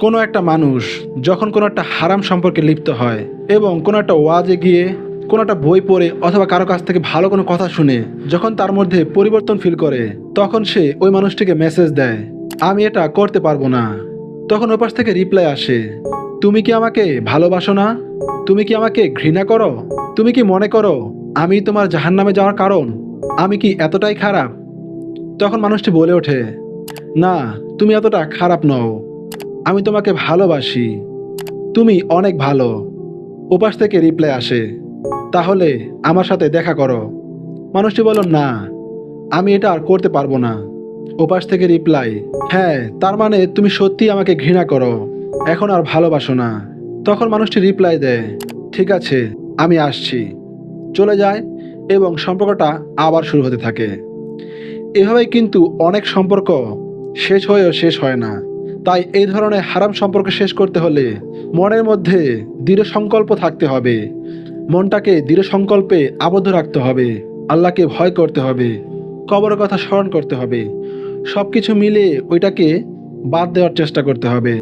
কোনো একটা মানুষ যখন কোনো একটা হারাম সম্পর্কে লিপ্ত হয় এবং কোনো একটা ওয়াজে গিয়ে কোনো একটা বই পড়ে অথবা কারও কাছ থেকে ভালো কোনো কথা শুনে যখন তার মধ্যে পরিবর্তন ফিল করে, তখন সে ওই মানুষটিকে মেসেজ দেয়, আমি এটা করতে পারব না। তখন ওপাশ থেকে রিপ্লাই আসে, তুমি কি আমাকে ভালোবাসো না? তুমি কি আমাকে ঘৃণা করো? তুমি কি মনে করো আমি তোমার জাহান্নামে যাওয়ার কারণ? আমি কি এতটাই খারাপ? তখন মানুষটি বলে ওঠে, না, তুমি এতটা খারাপ নও। আমি তোমাকে ভালোবাসি। তুমি অনেক ভালো। ওপাশ থেকে রিপ্লাই আসে, তাহলে আমার সাথে দেখা করো। মানুষটি বলল, না, আমি এটা আর করতে পারব না। ওপাশ থেকে রিপ্লাই হ্যাঁ তার মানে তুমি সত্যি আমাকে ঘৃণা করো। এখন আর ভালোবাসো না। তখন মানুষটি রিপ্লাই দেয়, ঠিক আছে, আমি আসছি। চলে যায় এবং সম্পর্কটা আবার শুরু হতে থাকে। এভাবেই কিন্তু অনেক সম্পর্ক শেষ হয়েও শেষ হয় না। তাই এই ধরনের হারাম সম্পর্ক শেষ করতে হলে মনের মধ্যে দৃঢ় সংকল্প থাকতে হবে। মনটাকে দৃঢ় সংকল্পে আবদ্ধ রাখতে হবে। আল্লাহকে ভয় করতে হবে। কবর কথা স্মরণ করতে হবে। সব কিছু মিলে ওইটাকে বাদ দেওয়ার চেষ্টা করতে হবে।